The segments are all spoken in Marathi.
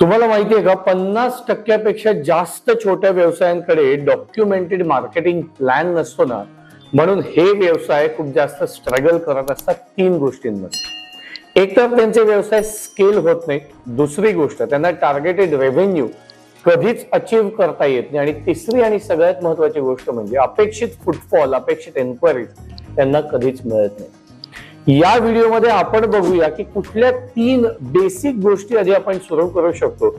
तुम्हाला माहिती आहे का? पन्नास टक्क्यापेक्षा जास्त छोट्या व्यवसायांकडे डॉक्युमेंटेड मार्केटिंग प्लॅन नसतो ना? म्हणून हे व्यवसाय खूप जास्त स्ट्रगल करत असतात तीन गोष्टींमध्ये. एक तर त्यांचे व्यवसाय स्केल होत नाही दुसरी गोष्ट त्यांना टार्गेटेड रेव्हेन्यू कधीच अचीव्ह करता येत नाही. आणि तिसरी आणि सगळ्यात महत्वाची गोष्ट म्हणजे अपेक्षित फुटफॉल अपेक्षित एन्क्वायरीज त्यांना कधीच मिळत नाही या व्हिडिओमध्ये आपण बघूया की कुठल्या तीन बेसिक गोष्टी आधी आपण सुरू करू शकतो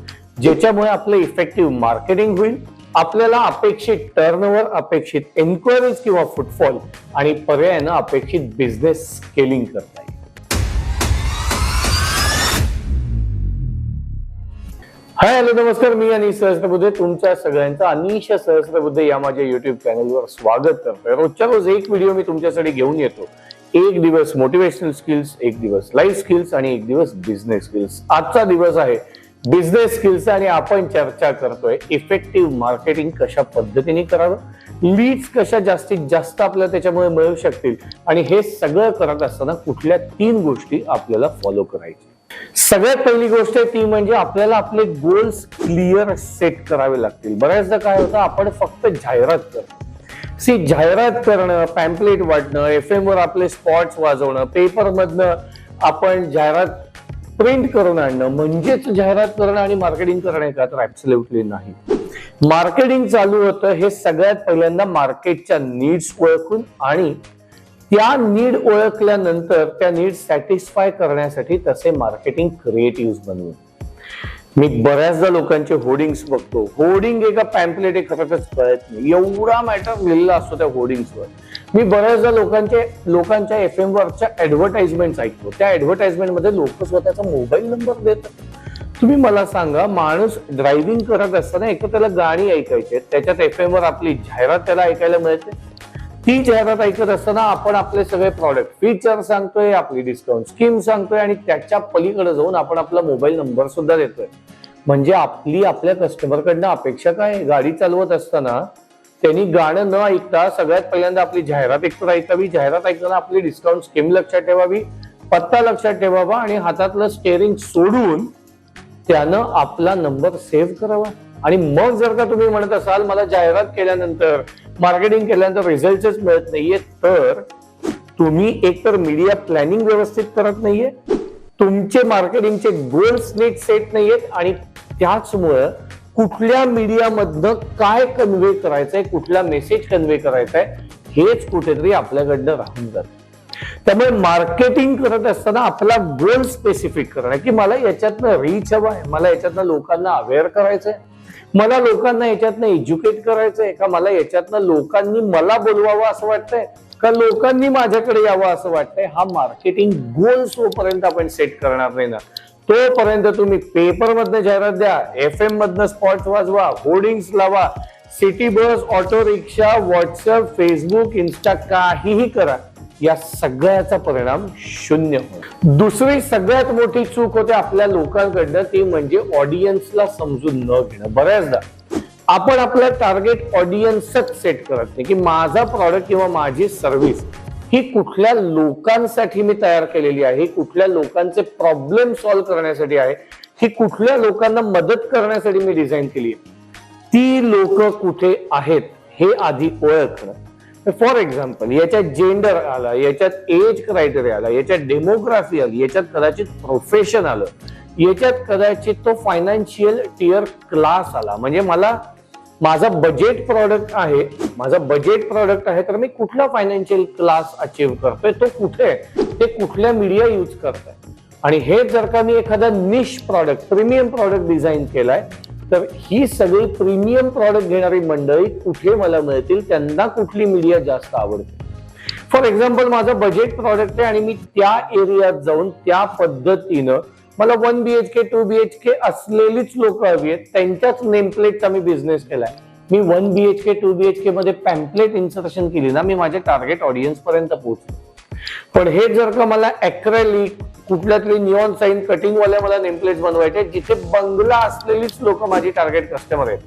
ज्याच्यामुळे आपलं इफेक्टिव्ह मार्केटिंग होईल आपल्याला अपेक्षित टर्नओव्हर अपेक्षित एन्क्वायरीज किंवा फुटफॉल आणि पर्यायानं अपेक्षित बिझनेस स्केलिंग करता येईल. हाय हॅलो नमस्कार. मी अनिश सहस्त्रबुद्धे. तुमच्या सगळ्यांचं अनिश सहस्त्रबुद्धे या माझ्या युट्यूब चॅनलवर स्वागत करतोय. रोजच्या रोज एक व्हिडिओ मी तुमच्यासाठी घेऊन येतो. एक दिवस मोटिवेशनल स्किल्स एक दिवस लाईफ स्किल्स आणि एक दिवस बिझनेस स्किल्स आजचा दिवस आहे बिझनेस स्किल्स आणि आपण चर्चा करतोय इफेक्टिव्ह मार्केटिंग कशा पद्धतीने करावं? लीड्स कशा जास्तीत जास्त आपल्याला त्याच्यामुळे मिळू शकतील? आणि हे सगळं करत असताना कुठल्या तीन गोष्टी आपल्याला फॉलो करायच्या सगळ्यात पहिली गोष्ट आहे ती म्हणजे आपल्याला आपले गोल्स क्लिअर सेट करावे लागतील. बऱ्याचदा काय होतं आपण फक्त जाहिरात करतो. सी जाहिरात करणं पॅम्पलेट वाटणं एफ वर आपले स्पॉट्स वाजवणं पेपरमधनं आपण जाहिरात प्रिंट करून आणणं म्हणजेच जाहिरात करणं आणि मार्केटिंग करणं का तर ऍब्सल्युटली नाही. मार्केटिंग चालू होतं हे सगळ्यात पहिल्यांदा मार्केटच्या नीड्स ओळखून आणि त्या नीड ओळखल्यानंतर त्या नीड सॅटिस्फाय करण्यासाठी तसे मार्केटिंग क्रिएटिव्ह बनवून. मी बऱ्याचदा लोकांचे होर्डिंग्स बघतो. होर्डिंग एका पॅम्पलेट एक खरंच कळत नाही. एवढा मॅटर लिहिलेला असतो त्या होर्डिंग्सवर. मी बऱ्याचदा लोकांचे लोकांच्या एफ एम वरच्या ऍडव्हर्टाइजमेंट ऐकतो. त्या ऍडव्हर्टाइजमेंटमध्ये लोक स्वतःचा मोबाईल नंबर देतात. तुम्ही मला सांगा माणूस ड्रायव्हिंग करत असताना एक त्याला गाणी ऐकायची त्याच्यात एफ एम वर आपली जाहिरात त्याला ऐकायला मिळते? ती जाहिरात ऐकत असताना आपण आपले सगळे प्रॉडक्ट फीचर सांगतोय आपली डिस्काउंट स्कीम सांगतोय आणि त्याच्या पलीकडे जाऊन आपण आपला मोबाईल नंबर सुद्धा देतोय. म्हणजे आपली आपल्या कस्टमरकडनं अपेक्षा काय? गाडी चालवत असताना त्यांनी गाणं न ऐकता सगळ्यात पहिल्यांदा आपली जाहिरात एकतर ऐकावी जाहिरात ऐकताना आपली डिस्काउंट स्कीम लक्षात ठेवावी पत्ता लक्षात ठेवावा आणि हातातलं स्टेअरिंग सोडून त्यानं आपला नंबर सेव्ह करावा. आणि मग जर का तुम्ही म्हणत असाल मला जाहिरात केल्यानंतर मार्केटिंग केल्यानंतर रिझल्टच मिळत नाहीये तर तुम्ही एकतर मीडिया प्लॅनिंग व्यवस्थित करत नाहीये तुमचे मार्केटिंगचे गोल्स नीट सेट नाहीयेत आणि त्याचमुळं कुठल्या मीडियामधनं काय कन्व्हे करायचंय कुठला मेसेज कन्व्हे करायचा आहे हेच कुठेतरी आपल्याकडनं राहून जात. त्यामुळे मार्केटिंग करत असताना आपला गोल स्पेसिफिक करणं की मला याच्यातनं रीच हवा आहे मला याच्यातनं लोकांना अवेअर करायचंय मला लोकांना याच्यातनं एज्युकेट करायचंय का? मला याच्यातनं लोकांनी मला बोलवावं असं वाटतंय? का लोकांनी माझ्याकडे यावं असं वाटतंय? हा मार्केटिंग गोल जोपर्यंत आपण सेट करणार नाही ना तोपर्यंत तुम्ही पेपर मधनं जाहिरात द्या एफ एम मधनं स्पॉट वाजवा होर्डिंग्स लावा city bus auto rickshaw WhatsApp Facebook Insta काहीही करा. या सगळ्याचा परिणाम शून्य होईल. दुसरी सगळ्यात मोठी चूक होते आपल्या लोकांकडनं ती म्हणजे ऑडियन्सला समजून न घेणं. बऱ्याचदा आपण आपलं टार्गेट ऑडियन्सच सेट करत नाही की माझा प्रॉडक्ट किंवा माझी सर्व्हिस ही कुठल्या लोकांसाठी मी तयार केलेली आहे कुठल्या लोकांचे प्रॉब्लेम सॉल्व्ह करण्यासाठी आहे ही कुठल्या लोकांना मदत करण्यासाठी मी डिझाईन केली आहे. ती लोक कुठे आहेत हे आधी ओळखणं. फॉर एक्झाम्पल याच्यात जेंडर आला याच्यात एज क्रायटेरिया आला याच्यात डेमोग्राफी आली याच्यात कदाचित प्रोफेशन आलं याच्यात कदाचित तो फायनान्शियल टिअर क्लास आला. म्हणजे मला माझा बजेट प्रॉडक्ट आहे माझा बजेट प्रॉडक्ट आहे तर मी कुठला फायनान्शियल क्लास अचीव्ह करतोय तो कुठे आहे ते कुठल्या मीडिया यूज करताय. आणि हे जर का मी एखादा niche product premium product design केलाय तर ही सगळी प्रीमियम प्रॉडक्ट घेणारी मंडळी कुठे मला मिळतील त्यांना कुठली मीडिया जास्त आवडते? फॉर एक्झाम्पल माझं बजेट प्रॉडक्ट आहे आणि मी त्या एरियात जाऊन त्या पद्धतीनं मला one B H K two B H K असलेलीच लोक हवी आहेत. त्यांच्याच नेमप्लेटचा मी बिझनेस केलाय. मी one B H K two B H K मध्ये पॅम्पलेट इन्सर्शन केली ना मी माझ्या टार्गेट ऑडियन्स पर्यंत पोहोचलो. पण हे जर का मला अॅक्रेलिक कुठल्यातली निऑन साईन कटिंग वाल्या मला नेमप्लेट बनवायचे जिथे बंगला असलेलीच लोक माझी टार्गेट कस्टमर आहेत.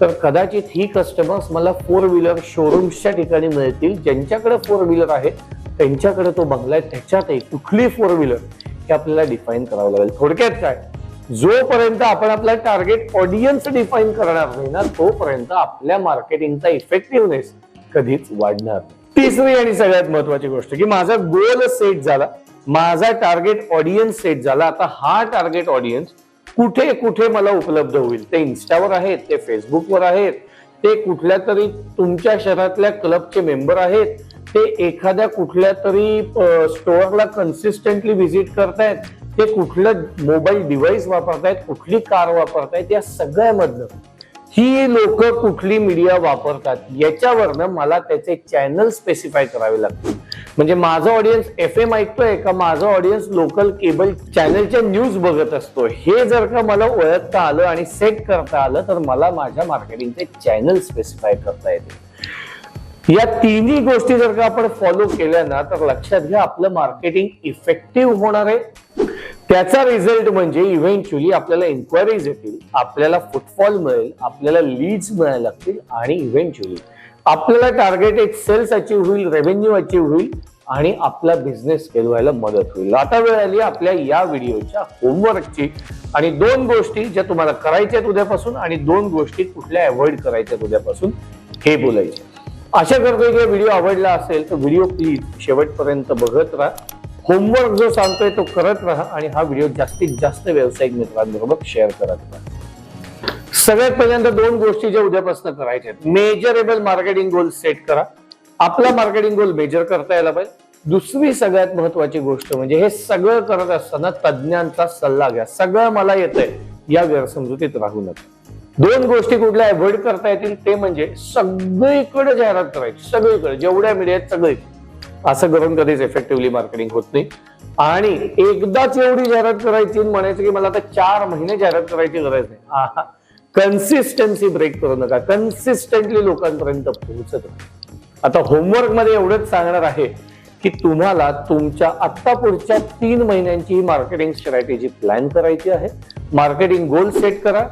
तर कदाचित ही कस्टमर्स मला फोर व्हीलर शोरूम्सच्या ठिकाणी मिळतील. ज्यांच्याकडे फोर व्हीलर आहे त्यांच्याकडे तो बंगला आहे त्याच्यातही कुठली फोर व्हीलर हे आपल्याला डिफाईन करावं लागेल. थोडक्यात काय? जोपर्यंत आपण आपला टार्गेट ऑडियन्स डिफाईन करणार नाही ना तोपर्यंत आपल्या मार्केटिंगचा इफेक्टिव्हनेस कधीच वाढणार तिसरी आणि सगळ्यात महत्वाची गोष्ट की माझा गोल सेट झाला. माझा टार्गेट ऑडियन्स सेट झाला. आता हा टार्गेट ऑडियन्स कुठे कुठे मला उपलब्ध होईल? ते इन्स्टावर आहेत ते फेसबुकवर आहेत ते कुठल्या तरी तुमच्या शहरातल्या क्लबचे मेंबर आहेत ते एखाद्या कुठल्या तरी स्टोअरला कन्सिस्टंटली व्हिजिट करतायत ते कुठलं मोबाईल डिव्हाइस वापरतायत कुठली कार वापरतायत या सगळ्यामधनं ही लोक कुठली मीडिया वापरतात? याच्यावरनं मला त्याचे चॅनल स्पेसिफाय करावे लागतील. म्हणजे माझं ऑडियन्स एफ एम ऐकतोय का माझं ऑडियन्स लोकल केबल चॅनलच्या न्यूज बघत असतो? हे जर का मला ओळखता आलं आणि सेट करता आलं तर मला माझ्या मार्केटिंगचे चॅनल स्पेसिफाय करता येते या तिन्ही गोष्टी जर का आपण फॉलो केल्या ना तर लक्षात घ्या आपलं मार्केटिंग इफेक्टिव्ह होणार आहे. त्याचा रिझल्ट म्हणजे इव्हेंच्युअली आपल्याला इन्क्वायरीज येतील आपल्याला फुटफॉल मिळेल आपल्याला लीड्स मिळायला लागतील आणि इव्हेंच्युअली आपल्याला टार्गेटेड सेल्स अचीव्ह होईल रेव्हेन्यू अचीव्ह होईल आणि आपला बिझनेस खेळवायला मदत होईल. आता वेळ आली आपल्या या व्हिडिओच्या होमवर्कची आणि दोन गोष्टी ज्या तुम्हाला करायच्या उद्यापासून आणि दोन गोष्टी कुठल्या अवॉइड करायच्या उद्यापासून हे बोलायचे. आशा करतो की व्हिडिओ आवडला असेल तर व्हिडिओ प्लीज शेवटपर्यंत बघत राहा. होमवर्क जो सांगतोय तो करत राहा आणि हा व्हिडिओ जास्तीत जास्त व्यावसायिक मित्रांबरोबर शेअर करत राहा. सगळ्यात पहिल्यांदा दोन गोष्टी ज्या उद्यापासून करायच्या आहेत. मेजरेबल मार्केटिंग गोल सेट करा. आपला मार्केटिंग गोल मेजर करता यायला पाहिजे. दुसरी सगळ्यात महत्वाची गोष्ट म्हणजे हे सगळं करत असताना तज्ज्ञांचा सल्ला घ्या. सगळं मला येतंय. या गैरसमजुतीत राहू नका. दोन गोष्टी कुठल्या अवॉइड करता येतील ते म्हणजे सगळीकडे जाहिरात करायची. सगळीकडे. जेवढ्या मीडियात सगळी असं करून कधीच इफेक्टिव्हली मार्केटिंग होत नाही. आणि एकदाच एवढी जाहिरात करायची म्हणायचं की मला आता चार महिने जाहिरात करायची गरज नाही. कन्सिस्टन्सी ब्रेक करू नका. कन्सिस्टंटली लोकांपर्यंत पोहोचत राहा. आता होमवर्कमध्ये एवढंच सांगणार आहे की तुम्हाला तुमच्या आत्ता पुढच्या तीन महिन्यांची मार्केटिंग स्ट्रॅटेजी प्लॅन करायची आहे. मार्केटिंग गोल सेट करा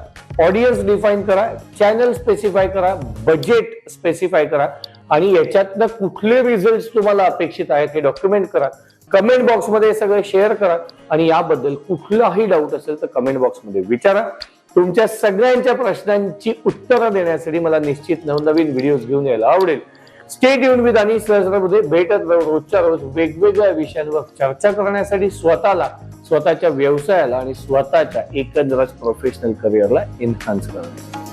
ऑडियन्स डिफाईन करा चॅनल स्पेसिफाय करा बजेट स्पेसिफाय करा आणि याच्यातनं कुठले रिझल्ट तुम्हाला अपेक्षित आहेत हे डॉक्युमेंट करा. कमेंट बॉक्समध्ये सगळं शेअर करा आणि याबद्दल कुठलाही डाऊट असेल तर कमेंट बॉक्समध्ये विचारा. तुमच्या सगळ्यांच्या प्रश्नांची उत्तरं देण्यासाठी मला निश्चित नवनवीन व्हिडिओज घेऊन यायला आवडेल. स्टेट येऊन विथ आणि सहस्रामध्ये भेटत राहून रोजच्या रोज वेगवेगळ्या विषयांवर चर्चा करण्यासाठी स्वतःला स्वतःच्या व्यवसायाला आणि स्वतःच्या एकंदरच प्रोफेशनल करिअरला एन्हान्स करण्यासाठी.